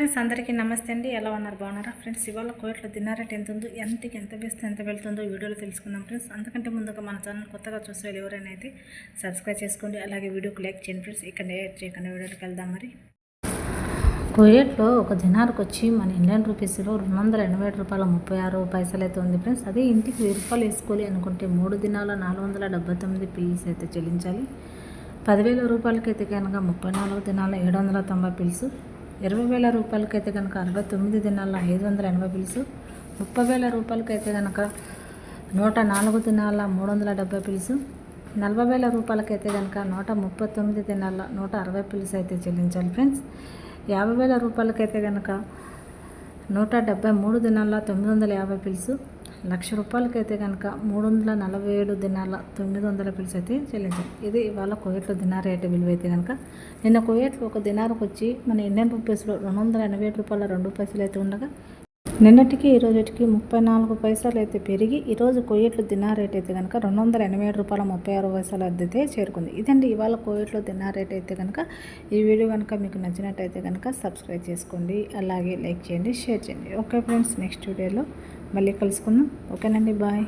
Friends అందరికీ నమస్తే అండి. ఎలా ఉన్నారు? బాగున్నారా? ఫ్రెండ్స్ ఇవాళ కోయట్లో దినారేట్ ఎంత ఉందో ఎంతకి ఎంత వేస్తే ఎంత వెళ్తుందో వీడియోలో తెలుసుకుందాం ఫ్రెండ్స్. అందుకంటే ముందుగా మన ఛానల్ కొత్తగా చూసే వాళ్ళు ఎవరైనా అయితే సబ్స్క్రైబ్ చేసుకోండి. అలాగే వీడియోకి లైక్ చేయండి ఫ్రెండ్స్. ఇక్కడ లేట్ చేయకుండా వీడియోకి వెళ్దాం మరి. కోయట్లో ఒక దినార్కి వచ్చి మన ఇండియన్ రూపీస్లో రెండు వందల ఎనభై ఏడు రూపాయల ముప్పై ఆరు పైసలు అయితే ఉంది ఫ్రెండ్స్. అదే ఇంటికి వెయ్యి రూపాయలు వేసుకోవాలి అనుకుంటే మూడు దినాల నాలుగు వందల డెబ్బై తొమ్మిది పిల్స్ అయితే చెల్లించాలి. పదివేల రూపాయలకైతే కనుక ముప్పై నాలుగు దినాల ఏడు వందల తొంభై పిల్స్ ఇరవై వేల రూపాయలకైతే కనుక అరవై తొమ్మిది దినాల ఐదు వందల ఎనభై పిలుసు ముప్పై వేల రూపాయలకైతే కనుక నూట నాలుగు దినాల మూడు వందల డెబ్బై పిలుసు నలభై వేల రూపాయలకైతే కనుక నూట ముప్పై తొమ్మిది దినాల నూట అరవై పిలుసు అయితే చెల్లించాలి ఫ్రెండ్స్. యాభై వేల రూపాయలకైతే కనుక నూట డెబ్బై మూడు దినాల తొమ్మిది వందల యాభై పిలుసు లక్ష రూపాయలకైతే కనుక మూడు వందల నలభై ఏడు దినాల తొమ్మిది వందల పిలిచి అయితే చెల్లించాలి ఇది ఇవాళ కువైట్లో దినార్ రేటు విలువ అయితే కనుక నిన్న కువైట్లో ఒక దినారకు వచ్చి మన ఇండియన్ రూపీస్లో రెండు వందల ఎనభై ఏడు రూపాయల రెండు పైసలు అయితే ఉండగా నిన్నటికి ఈ రోజుకి ముప్పై నాలుగు పైసలు అయితే పెరిగి ఈరోజు కోయేట్లు దినార్ రేట్ అయితే కనుక రెండు వందల ఎనభై ఏడు రూపాయల ముప్పై ఆరు పైసలు అయితే చేరుకుంది. ఇదండి ఇవాళ కోయేట్లో దినార్ రేట్ అయితే కనుక ఈ వీడియో కనుక మీకు నచ్చినట్టయితే కనుక సబ్స్క్రైబ్ చేసుకోండి. అలాగే లైక్ చేయండి షేర్ చేయండి. ఓకే ఫ్రెండ్స్ నెక్స్ట్ వీడియోలో మళ్ళీ కలుసుకుందాం. ఓకేనండి బాయ్.